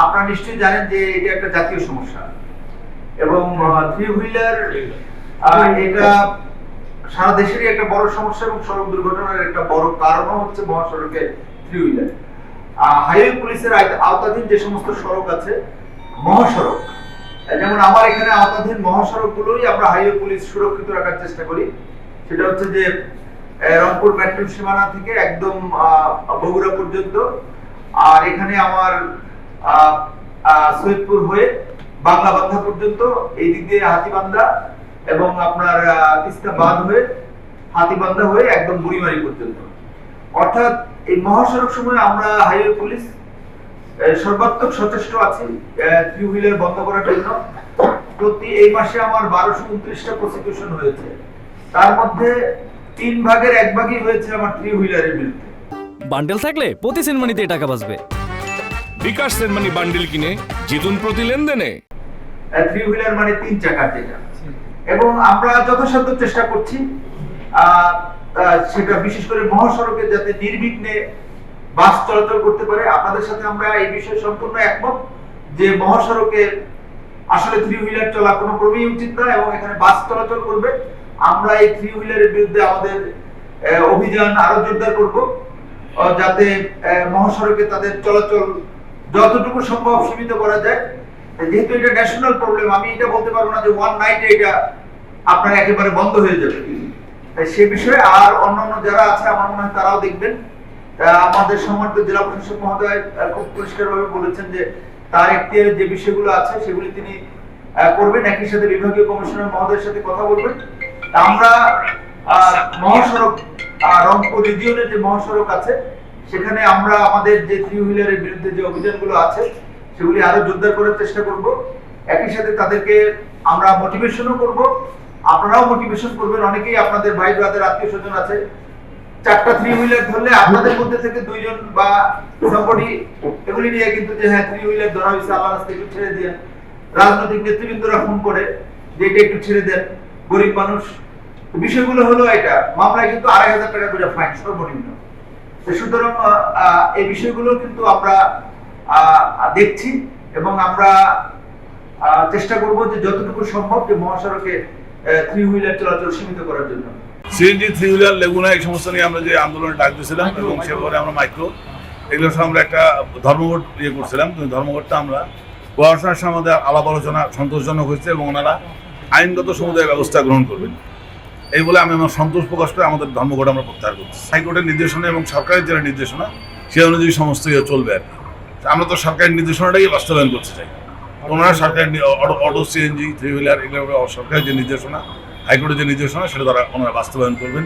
আপনারা নিশ্চয়ই জানেন যে এটা একটা জাতীয় সমস্যা। এবং থ্রি হুইলার এটা সারা দেশেরই একটা বড় সমস্যা এবং সড়ক দুর্ঘটনার একটা বড় কারণও হচ্ছে মহাসড়কে থ্রি হুইলার হাইওয়ে পুলিশের আওতাধীন যে সমস্ত সড়ক আছে, মহাসড়ক যেমন আমার এখানে আওতাধীন মহাসড়কগুলোই আমরা হাইওয়ে পুলিশ সুরক্ষিত রাখার চেষ্টা করি। সেটা হচ্ছে যে রংপুর মেট্রো সীমানা থেকে একদম বগুড়া পর্যন্ত। আর এখানে আমার সৈয়দপুর হয়ে বাংলা বান্ধা পর্যন্ত এই দিক দিয়ে হাতিবান্ধা এবং আপনার তিস্তা বাঁধ হয়ে, হাতিবান্ধা হয়ে একদম বুড়িমারি পর্যন্ত। অর্থাৎ এই মহাসড়ক সময় আমরা হাইওয়ে পুলিশ সর্বাত্মক সচেষ্ট আছি থ্রি হুইলার বন্ধ করার জন্য। প্রতি এই মাসে আমার বারোশো উনত্রিশটা প্রসিকিউশন হয়েছে। তার মধ্যে তিন ভাগের এক ভাগই হয়েছে আমার থ্রি হুইলারের বান্ডেল থাকলে প্রতি সেনমানিতে টাকা বাঁচবে। বিকাশ সেনমানি বান্ডিল কিনে জিতুন প্রতি লেনদেনে। থ্রি হুইলার মানে তিন চাকার যেটা। এবং আমরা যথাসাধ্য চেষ্টা করছি সেটা বিশেষ করে মহাসড়কে যাতে নির্বিঘ্নে বাস চলাচল করতে পারে। আপনাদের সাথে আমরা এই বিষয়ে সম্পূর্ণ একমত যে মহাসড়কে আসলে থ্রি হুইলার চলা কোনো ক্রমেই উচিত না এবং এখানে বাস চলাচল করবে। আমরা এই থ্রি হুইলারের বিরুদ্ধে আমাদের অভিযান আরও জোরদার করব যাতে মহাসড়কে তাদের চলাচল যতটুকু সম্ভব সীমিত করা যায়। যেহেতু এটা ন্যাশনাল প্রবলেম আমি এটা বলতে পারব না যে ওয়ান নাইটে এটা আপনার একেবারে বন্ধ হয়ে যাবে। সে বিষয়ে আর অন্যান্য যারা আছে, আমার মনে হয় তারাও দেখবেন। আমাদের সম্মানিত জেলা প্রশাসক মহোদয় খুব পরিষ্কারভাবে বলেছেন যে তার এখতিয়ারে যে বিষয়গুলো আছে, সেগুলি তিনি করবেন। একই সাথে বিভাগীয় কমিশনার মহোদয়ের সাথে কথা বলবেন। আমরা মহাসড়ক রংপুর রিজিয়নের যে মহাসড়ক আছে, সেখানে আমরা আমাদের যে থ্রি হুইলারের বিরুদ্ধে যে অভিযানগুলো আছে, সেগুলি আরও জোরদার করার চেষ্টা করব। একই সাথে তাদেরকে আমরা মোটিভেশনও করব। আপনারাও মোটিভেশন করবেন। অনেকেই আপনাদের ভাই ব্রাদের, আত্মীয় স্বজন আছে। চারটা থ্রি হুইলার ধরলে আপনাদের মধ্যে থেকে দুইজন বা সামবডি এগুলি নিয়ে কিন্তু যে হ্যাঁ থ্রি হুইলার ধরা হয়েছে আল্লাহ রাস্তায় একটু ছেড়ে দিয়ে রাজনৈতিক নেতৃবৃন্দরা ফোন করে যে, এটা একটু ছেড়ে দেন। গরিব মানুষ। বিষয়গুলো হলো এটা। মামলায় কিন্তু আড়াই হাজার টাকা করে ফাইন সর্বনিম্ন। সুতরাং এই বিষয়গুলো কিন্তু আমরা দেখছি এবং আমরা চেষ্টা করব যে যতটুকু সম্ভব যে মহাসড়কে থ্রি হুইলার চলাচল সীমিত করার জন্য। সিএনজি থ্রি হুইলার লেগুনা এই সমস্ত নিয়ে আমরা যে আন্দোলনে ডাক দিয়েছিলাম এবং সেভাবে আমরা মাইক্রো এগুলো সব আমরা একটা ধর্মঘট ইয়ে করছিলাম। ধর্মঘটটা আমরা প্রশাসনের সাথে আমাদের আলাপ আলোচনা সন্তোষজনক হয়েছে এবং ওনারা আইনগত সমুদায় ব্যবস্থা গ্রহণ করবেন। এই বলে আমি আমার সন্তোষ প্রকাশ করে আমাদের ধর্মঘট আমরা প্রত্যাহার করছি। হাইকোর্টের নির্দেশনা এবং সরকারের যেটা নির্দেশনা সে অনুযায়ী সমস্ত ইয়ে চলবে আর। আমরা তো সরকারের নির্দেশনাটাই বাস্তবায়ন করতে চাই। ওনারা সরকারের অটো সিএনজি, থ্রি হুইলার, এগুলো সরকারের যে নির্দেশনা, হাইকোর্টের যে নির্দেশনা, সেটা তারা ওনারা বাস্তবায়ন করবেন।